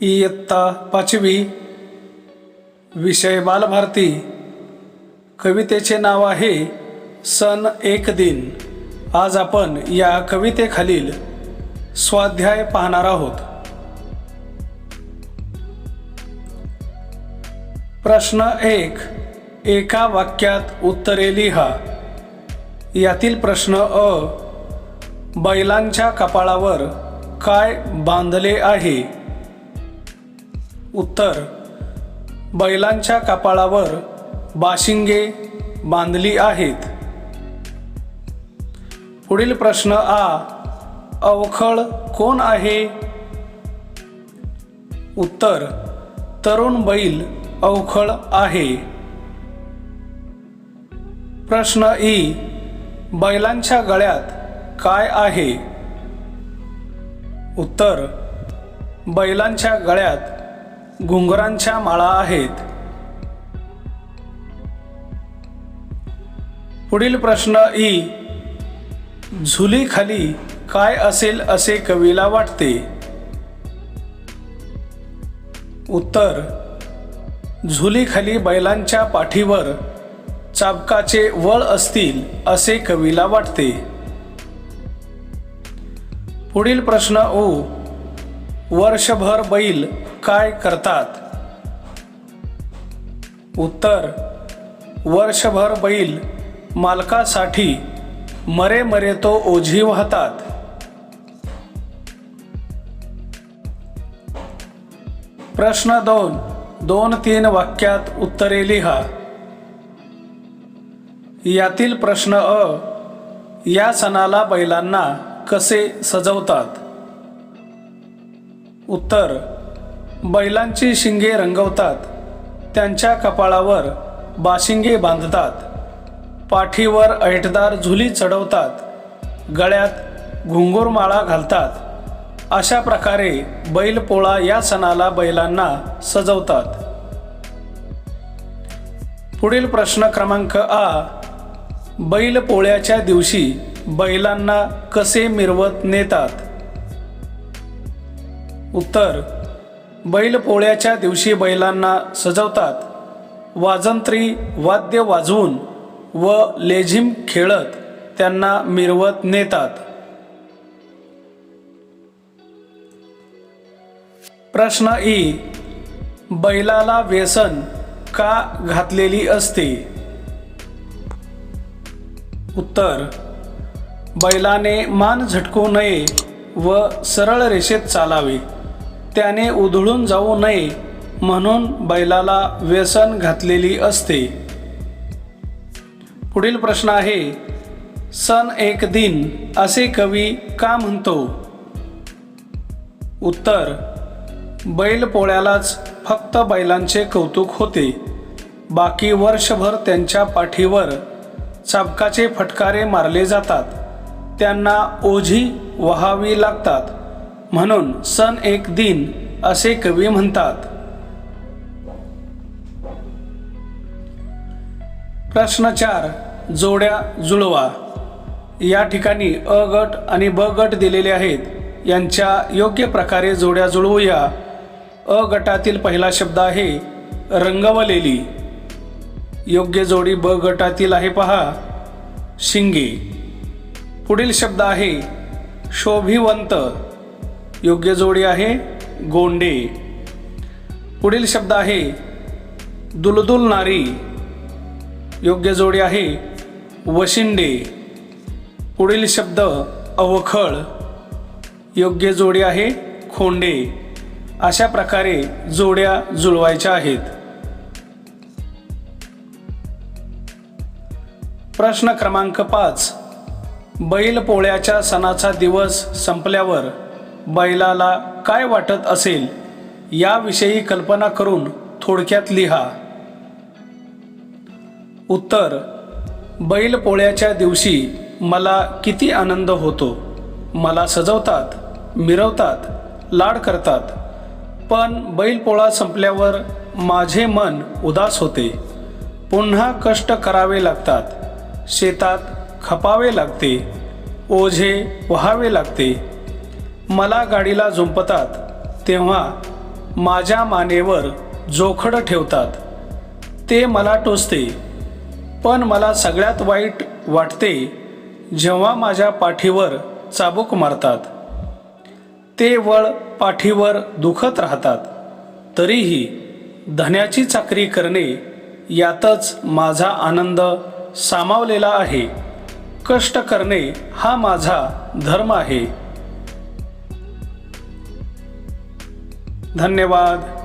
इयत्ता पाचवी विषय बालभारती. कवितेचे नाव आहे सन एक दिन. आज आपण या कवितेखालील स्वाध्याय पाहणार आहोत. प्रश्न एक एका वाक्यात उत्तरे लिहा. यातील प्रश्न अ. बैलांच्या कपाळावर काय बांधले आहे? उत्तर. बैलांच्या कपाळावर बाशिंगे बांधली आहेत. पुढील प्रश्न आ. अवखळ कोण आहे? उत्तर. तरुण बैल अवखळ आहे. प्रश्न ई. बैलांच्या गळ्यात काय आहे? उत्तर बैलांच्या गळ्यात घुंगरांच्या माळा आहेत. पुढील प्रश्न ई झुलीखाली काय असेल असे कवीला वाटते? उत्तर झुलीखाली बैलांच्या पाठीवर चाबकाचे वळ असतील असे कवीला वाटते. पुढील प्रश्न ओ. वर्षभर बैल काय करतात? उत्तर. वर्षभर बैल मालकासाठी मरे मरे तो ओझी वाहतात. प्रश्न दोन. दोन तीन वाक्यात उत्तरे लिहा. यातील प्रश्न अ या सणाला बैलांना कसे सजवतात? उत्तर बैलांची शिंगे रंगवतात त्यांच्या कपाळावर बाशिंगे बांधतात पाठीवर ऐटदार झुली चढवतात गळ्यात घुंगूरमाळा घालतात. अशा प्रकारे बैलपोळा या सणाला बैलांना सजवतात. पुढील प्रश्न क्रमांक आ बैलपोळ्याच्या दिवशी बैलांना कसे मिरवत नेतात? उत्तर बैलपोळ्याच्या दिवशी बैलांना सजवतात वाजंत्री वाद्य वाजवून व लेझिम खेळत त्यांना मिरवत नेतात. प्रश्न ई बैलाला व्यसन का घातलेली असते? उत्तर. बैलाने मान झटकू नये व सरळ रेषेत चालावे. त्याने उधळून जाऊ नये म्हणून बैलाला व्यसन घातलेली असते. पुढील प्रश्न आहे सन एक दिन असे कवी का म्हणतो? उत्तर बैल पोळ्यालाच फक्त बैलांचे कौतुक होते. बाकी वर्षभर त्यांच्या पाठीवर चाबकाचे फटकारे मारले जातात. त्यांना ओझी वहावी लागतात. म्हणून सन एक दिन असे कवी म्हणतात. प्रश्न चार जोड्या जुळवा. या ठिकाणी अ गट आणि ब गट दिलेले आहेत. यांच्या योग्य प्रकारे जोड्या जुळवूया. अ गटातील पहिला शब्द आहे रंगवलेली. योग्य जोडी ब गटातील आहे पहा. शिंगे. पुढील शब्द आहे शोभिवंत. योग्य जोडी आहे गोंडे. पुढील शब्द आहे दुलदुल नारी. योग्य जोडी आहे वशिंडे. पुढील शब्द अवखळ. योग्य जोडी आहे खोंडे. अशा प्रकारे जोड्या जुळवायच्या आहेत. प्रश्न क्रमांक पाच. बैल पोळ्याच्या सणाचा दिवस संपल्यावर बैलाला काय वाटत असेल याविषयी कल्पना करून थोडक्यात लिहा. उत्तर बैल पोळ्याच्या दिवशी मला किती आनंद होतो. मला सजवतात मिरवतात लाड करतात. पण बैलपोळा संपल्यावर माझे मन उदास होते. पुन्हा कष्ट करावे लागतात. शेतात खपावे लागते ओझे व्हावे लागते. मला गाडीला झुंपतात तेव्हा माझ्या मानेवर जोखडं ठेवतात. ते मला टोचते पण मला सगळ्यात वाईट वाटते जेव्हा माझ्या पाठीवर चाबूक मारतात. ते वळ पाठीवर दुखत राहतात तरीही धन्याची चाकरी करणे यातच माझा आनंद सामावलेला आहे. कष्ट करणे हा माझा धर्म आहे. धन्यवाद.